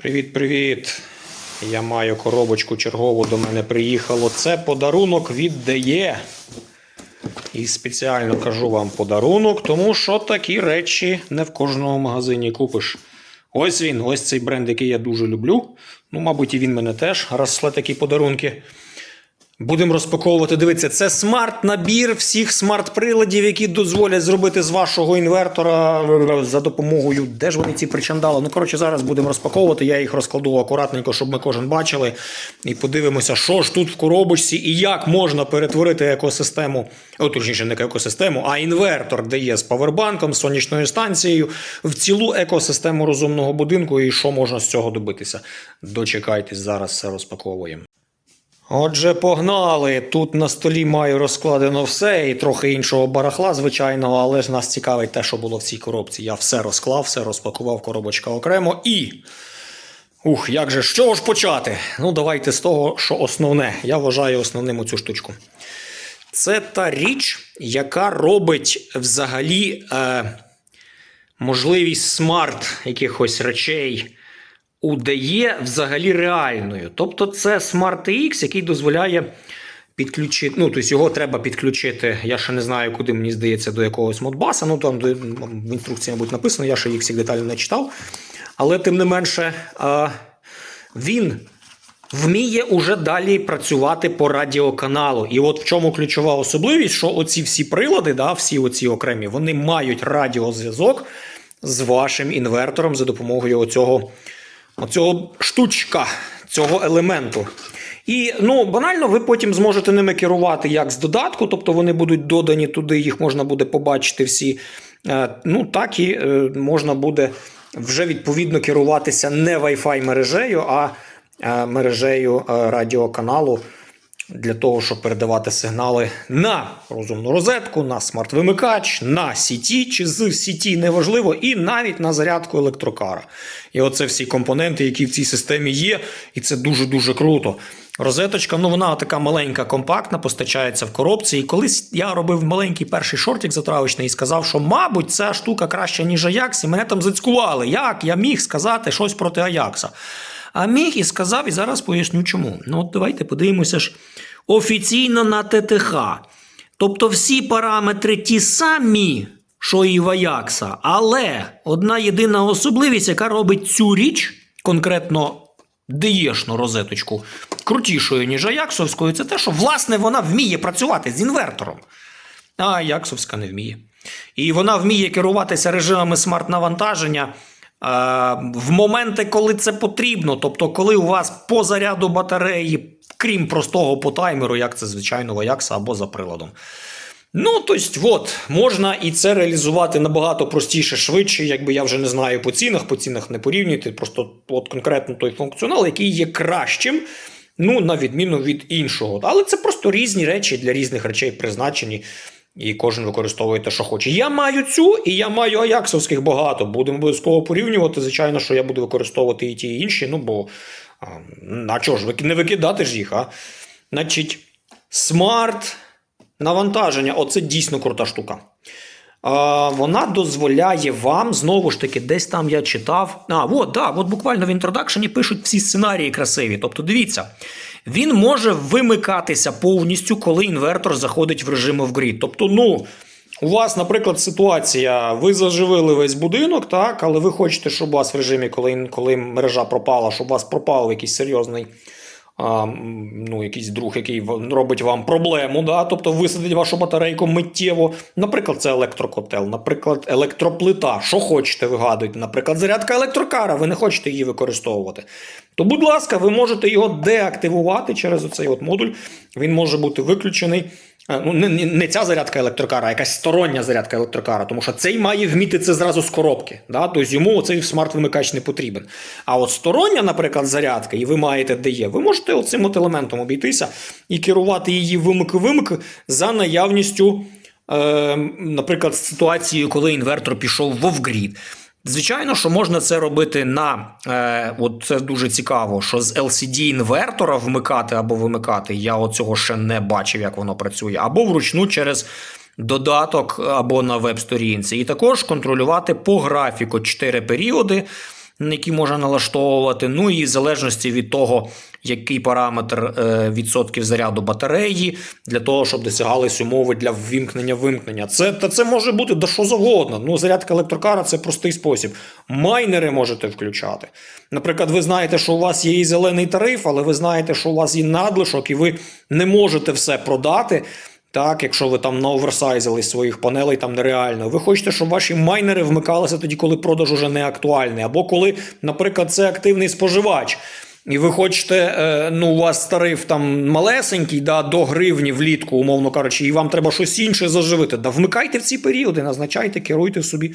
Привіт-привіт! Я маю коробочку чергову до мене приїхало. Це подарунок від ДЕ. І спеціально кажу вам подарунок, тому що такі речі не в кожному магазині купиш. Ось він, ось цей бренд, який я дуже люблю. Ну, мабуть, і він мене теж росли такі подарунки. Будемо розпаковувати. Дивіться, це смарт-набір всіх смарт-приладів, які дозволять зробити з вашого інвертора за допомогою. Де ж вони ці причандали? Ну, коротше, зараз будемо розпаковувати. Я їх розкладу акуратненько, щоб ми кожен бачили. І подивимося, що ж тут в коробочці і як можна перетворити екосистему, о, точніше, не екосистему, а інвертор, де є з павербанком, з сонячною станцією, в цілу екосистему розумного будинку і що можна з цього добитися. Дочекайтесь, зараз все розпаковуємо. Отже, погнали. Тут на столі маю розкладено все і трохи іншого барахла, звичайного, але ж нас цікавить те, що було в цій коробці. Я все розклав, все розпакував, коробочка окремо і. Ух, як же, з чого ж почати? Ну, давайте з того, що основне. Я вважаю основним оцю штучку. Це та річ, яка робить взагалі е, можливість смарт якихось речей удає взагалі реальною. Тобто це Smart X, який дозволяє підключити. Ну, тобто його треба підключити. Я ще не знаю, куди мені здається, до якогось модбаса. Ну там в інструкції, мабуть, написано, я ще їх всіх детально не читав. Але тим не менше, він. Вміє уже далі працювати по радіоканалу. І от в чому ключова особливість, що оці всі прилади, да, всі оці окремі, вони мають радіозв'язок з вашим інвертором за допомогою оцього оцього штучка, цього елементу. І ну, банально, ви потім зможете ними керувати як з додатку, тобто вони будуть додані туди, їх можна буде побачити всі. Е, Ну, так і е, можна буде вже відповідно керуватися не Wi-Fi мережею, а е, мережею радіоканалу для того, щоб передавати сигнали на розумну розетку, на смарт-вимикач, на сіті чи з сіті неважливо, і навіть на зарядку електрокара. І оце всі компоненти, які в цій системі є, і це дуже-дуже круто. Розеточка, ну вона така маленька, компактна, постачається в коробці. І колись я робив маленький перший шортик затравочний і сказав, що, мабуть, ця штука краща, ніж Аякс, і мене там зацькували. Як я міг сказати щось проти Аякса? А міг і сказав, і зараз поясню чому. Ну, от давайте подивимося ж офіційно на ТТХ. Тобто всі параметри ті самі, що і в Аякса, але одна єдина особливість, яка робить цю річ, конкретно диєшну розеточку, крутішою, ніж Аяксовською, це те, що власне вона вміє працювати з інвертором. А Аяксовська не вміє. І вона вміє керуватися режимами смарт-навантаження в моменти, коли це потрібно. Тобто, коли у вас по заряду батареї, крім простого по таймеру, як це звичайно в або за приладом. Ну, тобто, от, можна і це реалізувати набагато простіше, швидше, якби я вже не знаю по цінах, по цінах не порівнюйте, просто от конкретно той функціонал, який є кращим, ну, на відміну від іншого. Але це просто різні речі для різних речей призначені. І кожен використовує те, що хоче. Я маю цю, і я маю аяксовських багато. Будемо обов'язково порівнювати. Звичайно, що я буду використовувати і ті, і інші. Ну бо а, чого ж не викидати ж їх, а? Значить, смарт навантаження оце дійсно крута штука. А, Вона дозволяє вам, знову ж таки, десь там я читав. А, от, да, от буквально в інтродакшені пишуть всі сценарії красиві. Тобто, дивіться, він може вимикатися повністю, коли інвертор заходить в режим off-grid. Тобто, ну. У вас, наприклад, ситуація, ви заживили весь будинок, так, але ви хочете, щоб у вас в режимі, коли коли мережа пропала, щоб у вас пропав якийсь серйозний ну, якийсь друг, який робить вам проблему, да? тобто висадить вашу батарейку миттєво. Наприклад, це електрокотел, наприклад, електроплита. Що хочете, вигадуйте, наприклад, зарядка електрокара, ви не хочете її використовувати. То, будь ласка, ви можете його деактивувати через оцей от модуль. Він може бути виключений. Ну, не, не ця зарядка електрокара, а якась стороння зарядка електрокара, тому що цей має вміти це зразу з коробки. Да? Тобто йому цей смарт-вимикач не потрібен. А от стороння, наприклад, зарядка, і ви маєте де є, ви можете оцим от елементом обійтися і керувати її вимик-вимик за наявністю, е, наприклад, ситуацією, коли інвертор пішов в офгрід. Звичайно, що можна це робити на е, от це дуже цікаво, що з LCD-інвертора вмикати або вимикати. Я оцього ще не бачив, як воно працює, або вручну через додаток або на веб-сторінці. І також контролювати по графіку 4 періоди. які можна налаштовувати. Ну і в залежності від того, який параметр е, відсотків заряду батареї, для того, щоб досягались умови для ввімкнення-вимкнення. Це, та це може бути да що завгодно. Ну, зарядка електрокара це простий спосіб. Майнери можете включати. Наприклад, ви знаєте, що у вас є і зелений тариф, але ви знаєте, що у вас є надлишок, і ви не можете все продати. Так, якщо ви там наоверсайзили своїх панелей там нереально, ви хочете, щоб ваші майнери вмикалися тоді, коли продаж уже не актуальний, або коли, наприклад, це активний споживач. І ви хочете, е, ну, у вас тариф там малесенький, да, до гривні влітку, умовно кажучи, і вам треба щось інше заживити. Да вмикайте в ці періоди, назначайте, керуйте собі.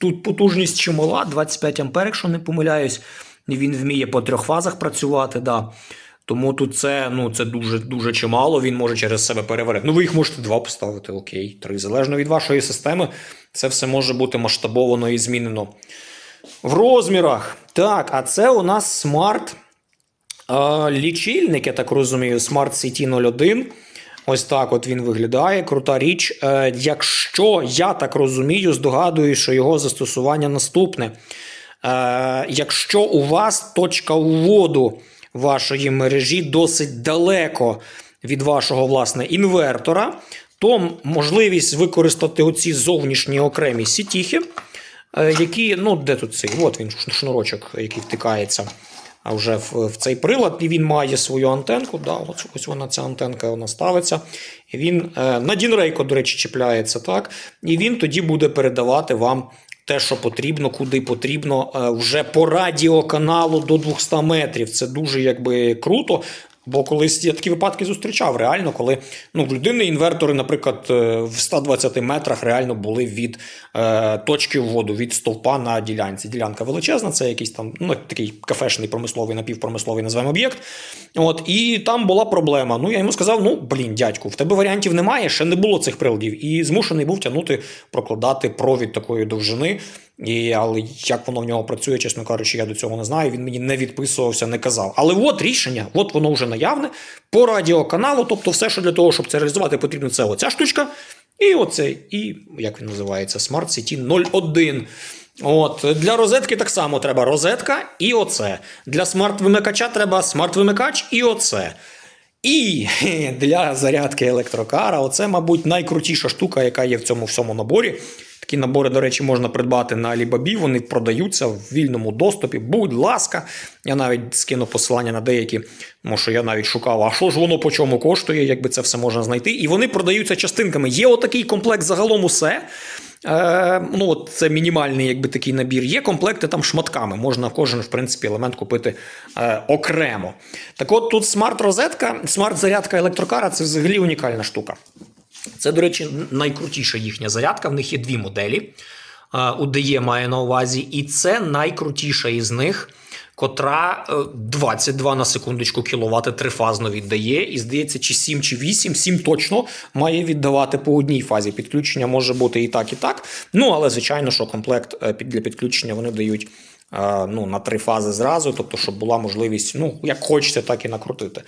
Тут потужність чимала, 25 ампер, якщо не помиляюсь. Він вміє по трьох фазах працювати. Да. Тому тут це, ну, це дуже, дуже чимало, він може через себе переварити. Ну, ви їх можете два поставити, окей, три. Залежно від вашої системи, це все може бути масштабовано і змінено. В розмірах. Так, а це у нас смарт е, лічильник, я так розумію, Smart CT 01. Ось так от він виглядає. Крута річ. Е, якщо я так розумію, здогадую, що його застосування наступне. Е, якщо у вас точка вводу вашої мережі досить далеко від вашого власне інвертора, то можливість використати оці зовнішні окремі сітіхи, які, ну, де тут цей? От він шнурочок, який втикається вже в, в цей прилад, і він має свою антенку. Да, ось, ось вона ця антенка вона ставиться. І він е, на Дінрейко, до речі, чіпляється так. І він тоді буде передавати вам те, що потрібно, куди потрібно, е, вже по радіоканалу до 200 метрів. Це дуже якби круто. Бо колись я такі випадки зустрічав реально, коли ну, в людини інвертори, наприклад, е, в 120 метрах реально були від е, точки вводу, від стовпа на ділянці. Ділянка величезна, це якийсь там ну, такий кафешний промисловий, напівпромисловий називаємо об'єкт. От, І там була проблема. Ну, я йому сказав: ну, блін, дядьку, в тебе варіантів немає, ще не було цих приладів. І змушений був тягнути, прокладати провід такої довжини. І, але як воно в нього працює, чесно кажучи, я до цього не знаю. Він мені не відписувався, не казав. Але от рішення, от воно вже наявне по радіоканалу. Тобто, все, що для того, щоб це реалізувати, потрібно це оця штучка. І оцей, і як він називається, Smart CT 01. От, Для розетки так само треба розетка і оце. Для смарт-вимикача треба смарт-вимикач і оце. І для зарядки електрокара, оце, мабуть, найкрутіша штука, яка є в цьому всьому наборі. Такі набори, до речі, можна придбати на Alibaba, вони продаються в вільному доступі. Будь ласка, я навіть скину посилання на деякі, тому що я навіть шукав, а що ж воно по чому коштує, якби це все можна знайти. І вони продаються частинками. Є отакий комплект загалом усе. Е, ну, от Це мінімальний якби, такий набір. Є комплекти там шматками. Можна кожен, в принципі, елемент купити е, окремо. Так от тут смарт-розетка, смарт-зарядка електрокара це взагалі унікальна штука. Це, до речі, найкрутіша їхня зарядка. В них є дві моделі. UDE має на увазі, і це найкрутіша із них, котра 22 на секундочку кіловати трифазно віддає. І здається, чи 7, чи 8, 7 точно має віддавати по одній фазі. Підключення може бути і так, і так. Ну, але звичайно, що комплект е, для підключення вони дають. Ну, на три фази зразу, тобто, щоб була можливість, ну, як хочете, так і накрутити.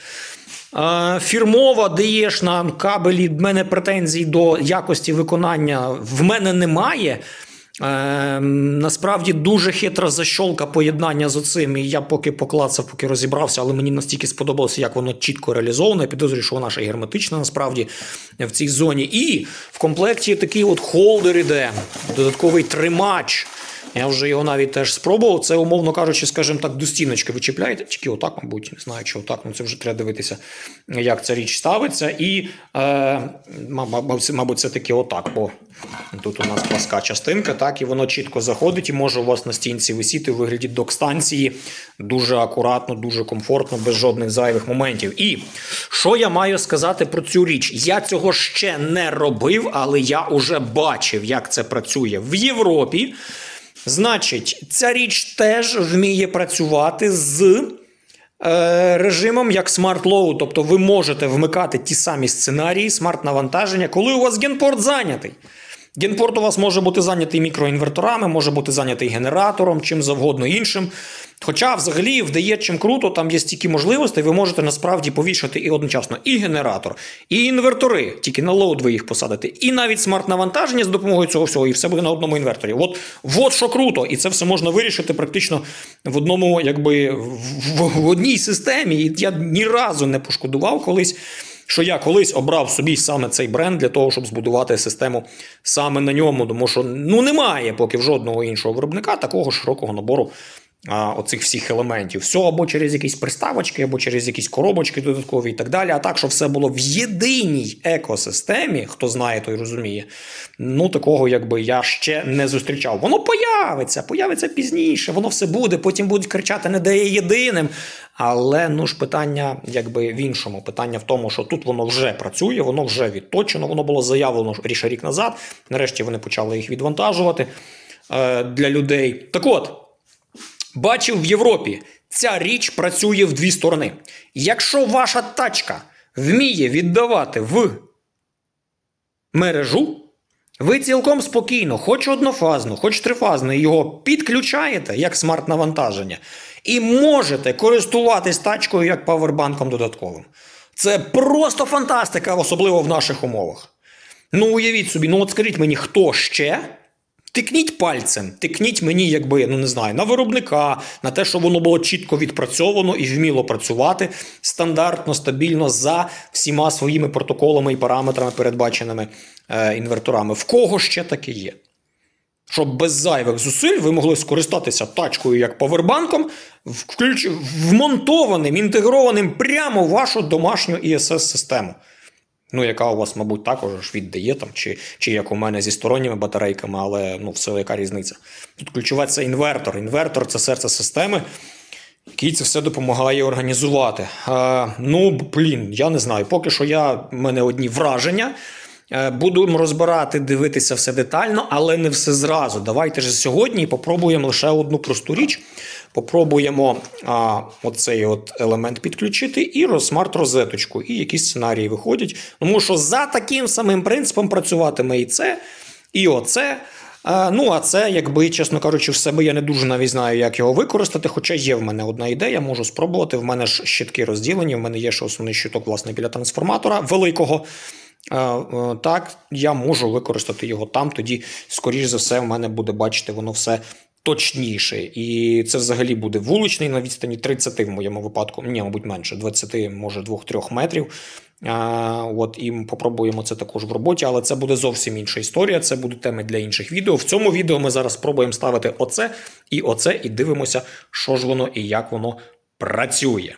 Фірмова даєшна кабелі, в мене претензій до якості виконання в мене немає. Е, Насправді дуже хитра защолка поєднання з оцим. І я поки поклацав, поки розібрався, але мені настільки сподобалося, як воно чітко реалізовано. Я підозрюю, що вона ще герметична насправді в цій зоні. І в комплекті такий от холдер іде, додатковий тримач. Я вже його навіть теж спробував. Це, умовно кажучи, скажімо так, до стіночки ви чіпляєте, тільки отак, мабуть, не знаю, чи отак, ну це вже треба дивитися, як ця річ ставиться. І, е, мабуть, це таки отак, бо тут у нас пласка частинка, так, і воно чітко заходить і може у вас на стінці висіти у вигляді док-станції. Дуже акуратно, дуже комфортно, без жодних зайвих моментів. І що я маю сказати про цю річ? Я цього ще не робив, але я вже бачив, як це працює в Європі. Значить, ця річ теж вміє працювати з е, режимом як Smart Load. Тобто ви можете вмикати ті самі сценарії, смарт-навантаження, коли у вас генпорт зайнятий. Генпорт у вас може бути зайнятий мікроінверторами, може бути зайнятий генератором, чим завгодно іншим. Хоча, взагалі, вдає чим круто, там є стільки можливостей, ви можете насправді повішати і одночасно і генератор, і інвертори, тільки на лоуд ви їх посадите, і навіть смарт-навантаження з допомогою цього всього, і все буде на одному інверторі. От, от що круто, і це все можна вирішити практично в одному, якби в, в, одній системі. І я ні разу не пошкодував колись. Що я колись обрав собі саме цей бренд для того, щоб збудувати систему саме на ньому, тому що ну немає поки в жодного іншого виробника такого широкого набору а, оцих всіх елементів. Все або через якісь приставочки, або через якісь коробочки додаткові і так далі. А так, щоб все було в єдиній екосистемі, хто знає, той розуміє. Ну, такого якби я ще не зустрічав. Воно появиться, появиться пізніше, воно все буде, потім будуть кричати, не дає єдиним. Але ну ж питання якби в іншому. Питання в тому, що тут воно вже працює, воно вже відточено, воно було заявлено ріше рік назад. Нарешті вони почали їх відвантажувати е, для людей. Так от. Бачив в Європі, ця річ працює в дві сторони. Якщо ваша тачка вміє віддавати в мережу, ви цілком спокійно, хоч однофазно, хоч трифазно, його підключаєте як смарт-навантаження, і можете користуватись тачкою як павербанком додатковим. Це просто фантастика, особливо в наших умовах. Ну, уявіть собі, ну от скажіть мені, хто ще Тикніть пальцем, тикніть мені, якби ну не знаю, на виробника, на те, щоб воно було чітко відпрацьовано і вміло працювати стандартно, стабільно за всіма своїми протоколами і параметрами, передбаченими е, інверторами. В кого ще таке є? Щоб без зайвих зусиль ви могли скористатися тачкою як павербанком, включ... вмонтованим, інтегрованим прямо в вашу домашню ISS-систему. Ну, яка у вас, мабуть, також віддає, там, чи, чи як у мене зі сторонніми батарейками, але ну, все, яка різниця. Тут ключове це інвертор. Інвертор це серце системи, який це все допомагає організувати. Е, ну, блін, я не знаю. Поки що я, в мене одні враження. Е, Будемо розбирати, дивитися все детально, але не все зразу. Давайте ж сьогодні попробуємо лише одну просту річ. Попробуємо а, оцей от елемент підключити і смарт-розеточку, і якісь сценарії виходять. Тому що за таким самим принципом працюватиме і це, і оце. А, ну, а це, якби, чесно кажучи, в себе я не дуже навіть знаю, як його використати. Хоча є в мене одна ідея, можу спробувати. В мене ж щитки розділені, в мене є ще основний щиток, власне, біля трансформатора великого. Так, я можу використати його там. Тоді, скоріш за все, в мене буде бачити воно все точніше. І це взагалі буде вуличний на відстані 30 в моєму випадку. Ні, мабуть, менше 20, може 2-3 метрів. А, От і попробуємо це також в роботі, але це буде зовсім інша історія. Це буде теми для інших відео. В цьому відео ми зараз спробуємо ставити оце і оце, і дивимося, що ж воно і як воно працює.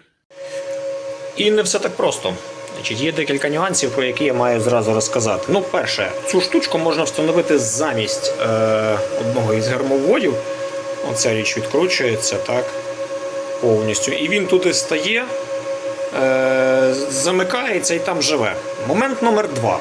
І не все так просто. Значить, Є декілька нюансів, про які я маю зразу розказати. Ну, перше, цю штучку можна встановити замість е, одного із гермоводів. Оця річ відкручується так, повністю. І він туди стає, е, замикається і там живе. Момент номер два.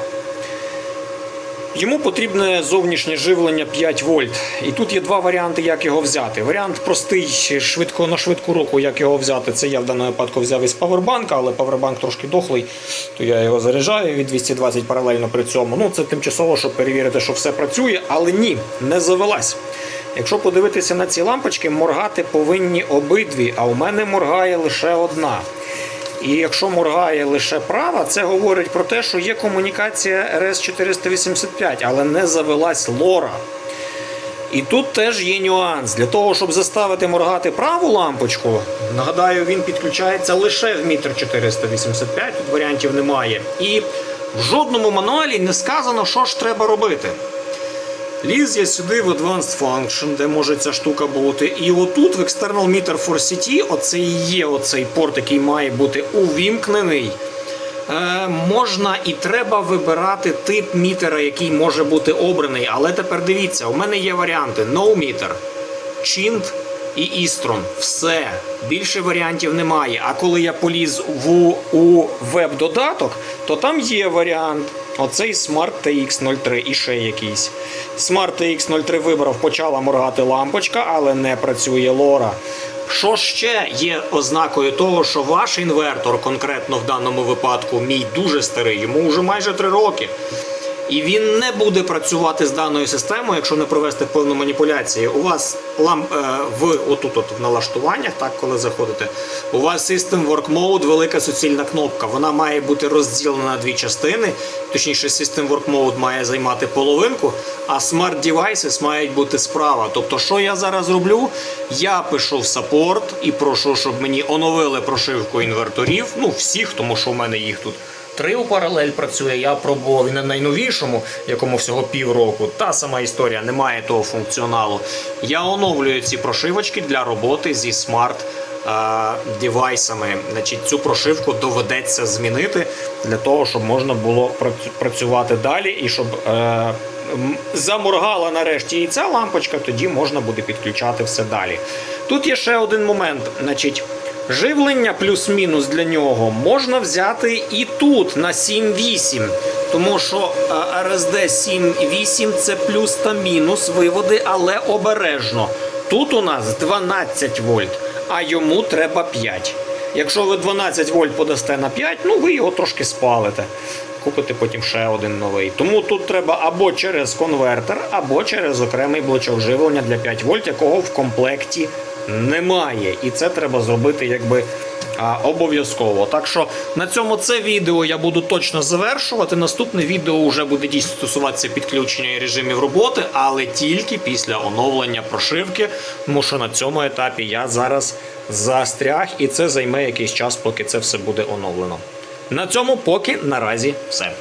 Йому потрібне зовнішнє живлення 5 вольт. І тут є два варіанти, як його взяти. Варіант простий, швидко на швидку руку, як його взяти. Це я в даному випадку взяв із павербанка, але павербанк трошки дохлий, то я його заряджаю від 220 паралельно при цьому. Ну, це тимчасово, щоб перевірити, що все працює, але ні, не завелась. Якщо подивитися на ці лампочки, моргати повинні обидві, а у мене моргає лише одна. І якщо моргає лише права, це говорить про те, що є комунікація RS485, але не завелась лора. І тут теж є нюанс. Для того, щоб заставити моргати праву лампочку, нагадаю, він підключається лише в мітр 485, тут варіантів немає. І в жодному мануалі не сказано, що ж треба робити. Ліз я сюди в Advanced Function, де може ця штука бути. І отут в External Meter for CT, оце і є оцей порт, який має бути увімкнений. Е, можна і треба вибирати тип мітера, який може бути обраний. Але тепер дивіться, у мене є варіанти No Meter, Chint і Істрон. Все. Більше варіантів немає. А коли я поліз в, у веб-додаток, то там є варіант. Оцей Smart TX03 і ще якийсь. Smart TX03 вибрав, почала моргати лампочка, але не працює лора. Що ще є ознакою того, що ваш інвертор, конкретно в даному випадку, мій дуже старий, йому вже майже 3 роки. І він не буде працювати з даною системою, якщо не провести певну маніпуляцію. У вас ламп е, в отут, от в налаштуваннях, так коли заходите, у вас System Work Mode, велика суцільна кнопка. Вона має бути розділена на дві частини. Точніше, System Work Mode має займати половинку, а Smart Devices мають бути справа. Тобто, що я зараз роблю? Я пишу в саппорт і прошу, щоб мені оновили прошивку інверторів. Ну, всіх, тому що в мене їх тут. Три у паралель працює, я пробував і на найновішому, якому всього півроку. Та сама історія, немає того функціоналу. Я оновлюю ці прошивочки для роботи зі смарт е, девайсами. Значить, цю прошивку доведеться змінити для того, щоб можна було працю- працювати далі і щоб. Е, Заморгала нарешті і ця лампочка, тоді можна буде підключати все далі. Тут є ще один момент. Значить, Живлення плюс-мінус для нього можна взяти і тут на 7.8, тому що е, RSD 7.8 це плюс та мінус виводи, але обережно. Тут у нас 12 вольт, а йому треба 5. Якщо ви 12 вольт подасте на 5, ну ви його трошки спалите. Купите потім ще один новий. Тому тут треба або через конвертер, або через окремий блочок живлення для 5 вольт, якого в комплекті немає. І це треба зробити якби обов'язково. Так що на цьому це відео я буду точно завершувати. Наступне відео вже буде дійсно стосуватися підключення і режимів роботи, але тільки після оновлення прошивки. Тому що на цьому етапі я зараз застряг, і це займе якийсь час, поки це все буде оновлено. На цьому поки наразі все.